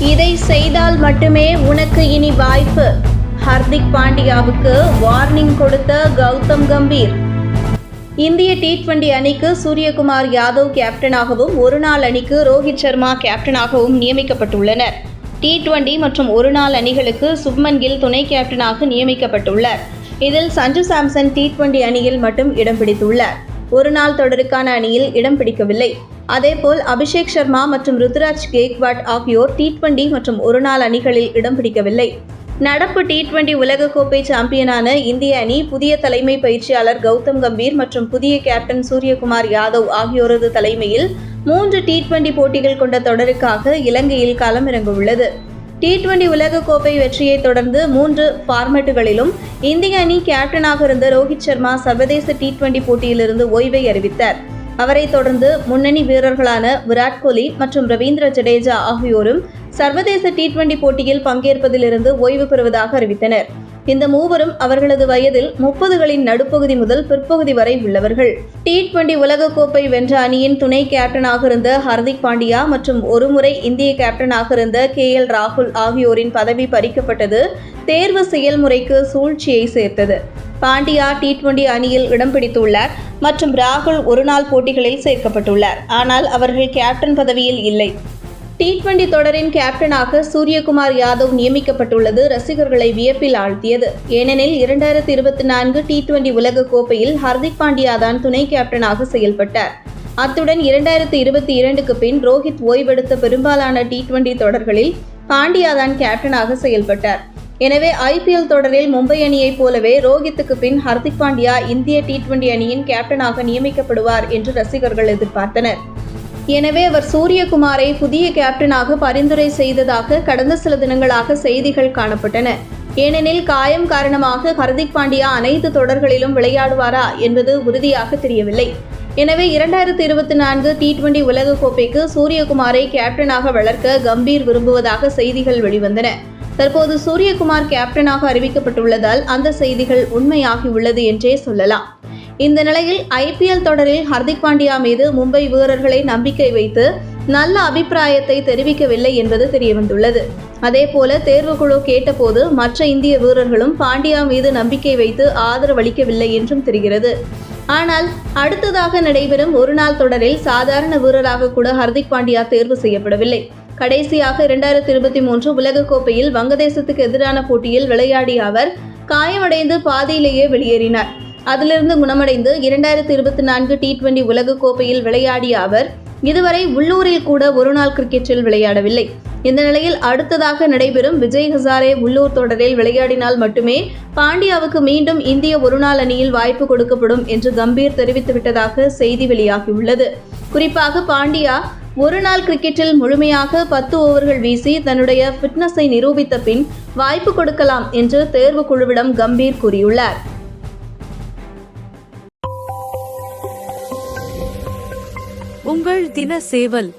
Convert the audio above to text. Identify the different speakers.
Speaker 1: இதை செய்தால் மட்டுமே உனக்கு இனி வாய்ப்பு. ஹர்திக் பாண்டியாவுக்கு வார்னிங் கொடுத்த கௌதம் கம்பீர். இந்திய டி டுவெண்டி அணிக்கு சூரியகுமார் யாதவ் கேப்டனாகவும் ஒருநாள் அணிக்கு ரோஹித் சர்மா கேப்டனாகவும் நியமிக்கப்பட்டுள்ளனர். டி டுவெண்டி மற்றும் ஒருநாள் அணிகளுக்கு சுப்மன் கில் துணை கேப்டனாக நியமிக்கப்பட்டுள்ளார். இதில் சஞ்சு சாம்சன் டி டுவெண்டி அணியில் மட்டும் இடம் பிடித்துள்ளார். ஒருநாள் தொடருக்கான அணியில் இடம் பிடிக்கவில்லை. அதேபோல் அபிஷேக் சர்மா மற்றும் ருத்ராஜ் கேக்வாட் ஆகியோர் டி டுவெண்டி மற்றும் ஒருநாள் அணிகளில் இடம் பிடிக்கவில்லை. நடப்பு டி டுவெண்டி உலகக்கோப்பை சாம்பியனான இந்திய அணி புதிய தலைமை பயிற்சியாளர் கௌதம் கம்பீர் மற்றும் புதிய கேப்டன் சூரியகுமார் யாதவ் ஆகியோரது தலைமையில் மூன்று டி டுவெண்டி போட்டிகள் கொண்ட தொடருக்காக இலங்கையில் களமிறங்கவுள்ளது. டி டுவெண்டி உலகக்கோப்பை வெற்றியை தொடர்ந்து மூன்று ஃபார்மேட்டுகளிலும் இந்திய அணி கேப்டனாக இருந்த ரோஹித் சர்மா சர்வதேச டி டுவெண்டி போட்டியிலிருந்து ஓய்வை அறிவித்தார். அவரைத் தொடர்ந்து முன்னணி வீரர்களான விராட் கோலி மற்றும் ரவீந்திர ஜடேஜா ஆகியோரும் சர்வதேச டி டுவெண்டி போட்டியில் பங்கேற்பதிலிருந்து ஓய்வு பெறுவதாக அறிவித்தனர். இந்த மூவரும் அவர்களது வயதில் முப்பதுகளின் நடுப்பகுதி முதல் பிற்பகுதி வரை உள்ளவர்கள். டி டுவெண்டி உலகக்கோப்பை வென்ற அணியின் துணை கேப்டனாக இருந்த ஹர்திக் பாண்டியா மற்றும் ஒருமுறை இந்திய கேப்டனாக இருந்த கே எல் ராகுல் ஆகியோரின் பதவி பறிக்கப்பட்டது. தேர்வு செயல்முறைக்கு சூழ்ச்சியை சேர்த்தது. பாண்டியா டி டுவெண்டி அணியில் இடம் பிடித்துள்ளார் மற்றும் ராகுல் ஒருநாள் போட்டிகளில் சேர்க்கப்பட்டுள்ளார். ஆனால் அவர்கள் கேப்டன் பதவியில் இல்லை. டி டுவெண்டி தொடரின் கேப்டனாக சூரியகுமார் யாதவ் நியமிக்கப்பட்டுள்ளது. ரசிகர்களை வியப்பில் ஆழ்த்தியது. ஏனெனில் இரண்டாயிரத்தி இருபத்தி நான்கு டி டுவெண்டி உலக கோப்பையில் ஹர்திக் பாண்டியா தான் துணை கேப்டனாக செயல்பட்டார். அத்துடன் இரண்டாயிரத்தி இருபத்தி இரண்டுக்கு பின் ரோஹித் ஓய்வெடுத்த பெரும்பாலான டி டுவெண்டி தொடர்களில் பாண்டியா தான் கேப்டனாக செயல்பட்டார். எனவே ஐபிஎல் தொடரில் மும்பை அணியைப் போலவே ரோஹித்துக்கு பின் ஹர்திக் பாண்டியா இந்திய டி டுவெண்டி அணியின் கேப்டனாக நியமிக்கப்படுவார் என்று ரசிகர்கள் எதிர்பார்த்தனர். எனவே அவர் சூரியகுமாரை புதிய கேப்டனாக பரிந்துரை செய்ததாக கடந்த சில தினங்களாக செய்திகள் காணப்பட்டன. ஏனெனில் காயம் காரணமாக ஹர்திக் பாண்டியா அனைத்து தொடர்களிலும் விளையாடுவாரா என்பது உறுதியாக தெரியவில்லை. எனவே இரண்டாயிரத்தி இருபத்தி நான்கு டி டுவெண்டி உலகக்கோப்பைக்கு சூரியகுமாரை கேப்டனாக வளர்க்க கம்பீர் விரும்புவதாக செய்திகள் வெளிவந்தன. தற்போது சூரியகுமார் கேப்டனாக அறிவிக்கப்பட்டுள்ளதால் அந்த செய்திகள் உண்மையாகியுள்ளது என்றே சொல்லலாம். இந்த நிலையில் ஐபிஎல் தொடரில் ஹர்திக் பாண்டியா மீது மும்பை வீரர்களை நம்பிக்கை வைத்து நல்ல அபிப்பிராயத்தை தெரிவிக்கவில்லை என்பது தெரியவந்துள்ளது. அதேபோல தேர்வுக்குழு கேட்டபோது மற்ற இந்திய வீரர்களும் பாண்டியா மீது நம்பிக்கை வைத்து ஆதரவளிக்கவில்லை என்றும் தெரிகிறது. ஆனால் அடுத்ததாக நடைபெறும் ஒருநாள் தொடரில் சாதாரண வீரராக கூட ஹர்திக் பாண்டியா தேர்வு செய்யப்படவில்லை. கடைசியாக இரண்டாயிரத்தி இருபத்தி மூன்று உலகக்கோப்பையில் வங்கதேசத்துக்கு எதிரான போட்டியில் விளையாடிய அவர் காயமடைந்து பாதியிலேயே வெளியேறினார். அதிலிருந்து குணமடைந்து இரண்டாயிரத்தி இருபத்தி நான்கு டி டுவெண்டி உலகக்கோப்பையில் விளையாடிய அவர் இதுவரை உள்ளூரில் கூட ஒருநாள் கிரிக்கெட்டில் விளையாடவில்லை. இந்த நிலையில் அடுத்ததாக நடைபெறும் விஜய் ஹசாரே உள்ளூர் தொடரில் விளையாடினால் மட்டுமே பாண்டியாவுக்கு மீண்டும் இந்திய ஒருநாள் அணியில் வாய்ப்பு கொடுக்கப்படும் என்று கம்பீர் தெரிவித்துவிட்டதாக செய்தி வெளியாகியுள்ளது. குறிப்பாக பாண்டியா ஒருநாள் கிரிக்கெட்டில் முழுமையாக பத்து ஓவர்கள் வீசி தன்னுடைய ஃபிட்னஸை நிரூபித்த பின் வாய்ப்பு கொடுக்கலாம் என்று தேர்வு குழுவிடம் கம்பீர் கூறியுள்ளார்.
Speaker 2: உங்கள் தின சேவல்